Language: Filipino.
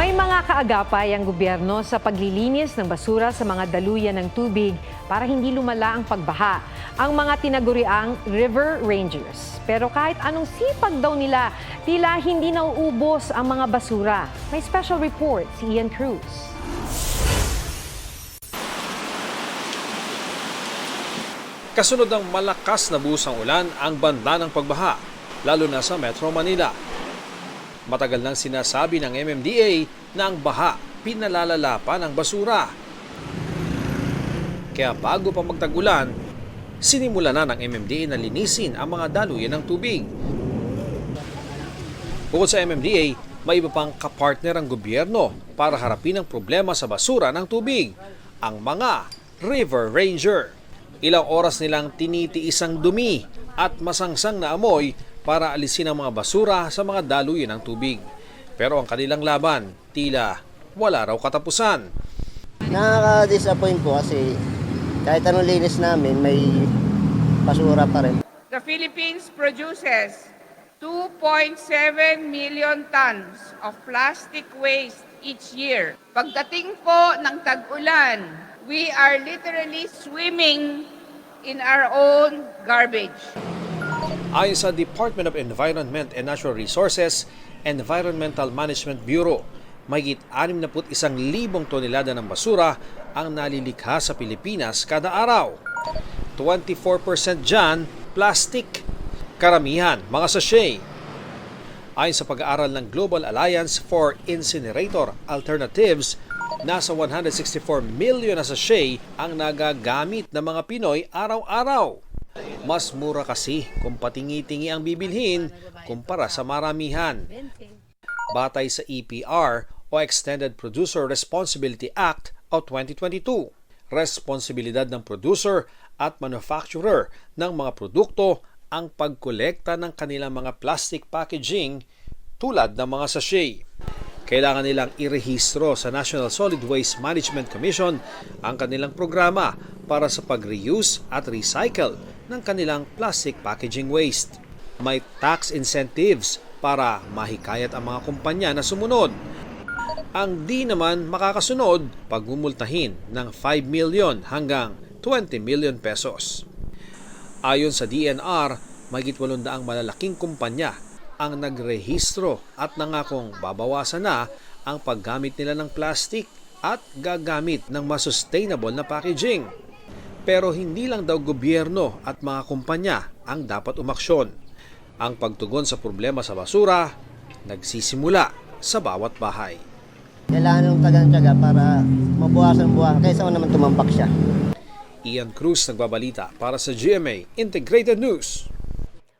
May mga kaagapay ang gobyerno sa paglilinis ng basura sa mga daluyan ng tubig para hindi lumala ang pagbaha. Ang mga tinaguriang River Rangers. Pero kahit anong sipag daw nila, tila hindi nauubos ang mga basura. May special report si Ian Cruz. Kasunod ng malakas na busang ulan ang banda ng pagbaha, lalo na sa Metro Manila. Matagal nang sinasabi ng MMDA na ang baha pinalalala pa ng basura. Kaya bago pa magtagulan, sinimula na ng MMDA na linisin ang mga daluyan ng tubig. Bukod sa MMDA, may iba pang kapartner ang gobyerno para harapin ang problema sa basura ng tubig, ang mga River Ranger. Ilang oras nilang tinitiis ang dumi at masangsang na amoy para alisin ang mga basura sa mga daluyan ng tubig. Pero ang kanilang laban, tila wala raw katapusan. Nakaka-disappoint po kasi kahit anong linis namin, may basura pa rin. The Philippines produces 2.7 million tons of plastic waste each year. Pagdating po ng tag-ulan, we are literally swimming in our own garbage. Ayon sa Department of Environment and Natural Resources Environmental Management Bureau, mahigit 61,000 tonelada ng basura ang nalilikha sa Pilipinas kada araw. 24% dyan, plastic. Karamihan, mga sachet. Ayon sa pag-aaral ng Global Alliance for Incinerator Alternatives, nasa 164 million na sachet ang nagagamit ng mga Pinoy araw-araw. Mas mura kasi kung patingi-tingi ang bibilhin kumpara sa maramihan. Batay sa EPR o Extended Producer Responsibility Act o 2022, responsibilidad ng producer at manufacturer ng mga produkto ang pagkolekta ng kanilang mga plastic packaging tulad ng mga sachet. Kailangan nilang irehistro sa National Solid Waste Management Commission ang kanilang programa para sa pag-reuse at recycle ng kanilang plastic packaging waste. May tax incentives para mahikayat ang mga kumpanya na sumunod. Ang di naman makakasunod pagmumultahin ng 5 million hanggang 20 million pesos. Ayon sa DNR, mahigit 800 malalaking kumpanya ang nagrehistro at nangakong babawasan na ang paggamit nila ng plastic at gagamit ng mas sustainable na packaging. Pero hindi lang daw gobyerno at mga kumpanya ang dapat umaksyon. Ang pagtugon sa problema sa basura nagsisimula sa bawat bahay. Kailangan ng tagang-tsaga para mabuhasan ang buwan kaysa naman tumambak siya. Ian Cruz nagbabalita para sa GMA Integrated News.